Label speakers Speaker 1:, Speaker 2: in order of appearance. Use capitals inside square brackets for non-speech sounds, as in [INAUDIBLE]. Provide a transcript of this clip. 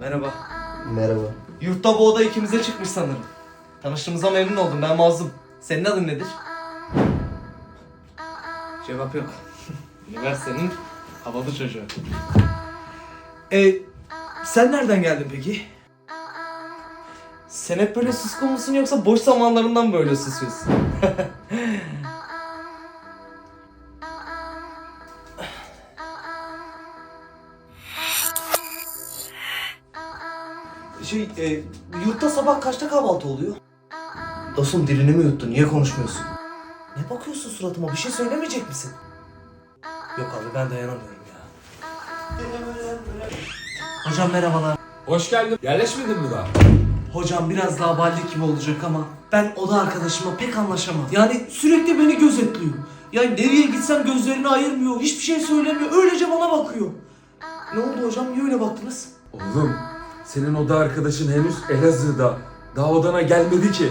Speaker 1: Merhaba.
Speaker 2: Merhaba.
Speaker 1: Yurtta bu oda ikimize çıkmış sanırım. Tanıştığımıza memnun oldum. Ben Mazlum. Senin adın nedir? Cevap yok. [LAUGHS] Üniversitenin havalı çocuğu. E, sen nereden geldin peki? Sen hep böyle suskun musun yoksa boş zamanlarından böyle susuyorsun? [LAUGHS] Şey, e, yurtta sabah kaçta kahvaltı oluyor? Dostum dilini mi yuttun? Niye konuşmuyorsun? Ne bakıyorsun suratıma? Bir şey söylemeyecek misin? Yok abi ben dayanamıyorum ya. Hocam merhabalar.
Speaker 3: Hoş geldin. Yerleşmedin mi daha?
Speaker 1: Hocam biraz daha ballik gibi olacak ama ben oda arkadaşımla pek anlaşamam. Yani sürekli beni gözetliyor. Yani nereye gitsem gözlerini ayırmıyor, hiçbir şey söylemiyor, öylece bana bakıyor. Ne oldu hocam, niye öyle baktınız?
Speaker 3: Oğlum, senin oda arkadaşın henüz Elazığ'da. Daha odana gelmedi ki.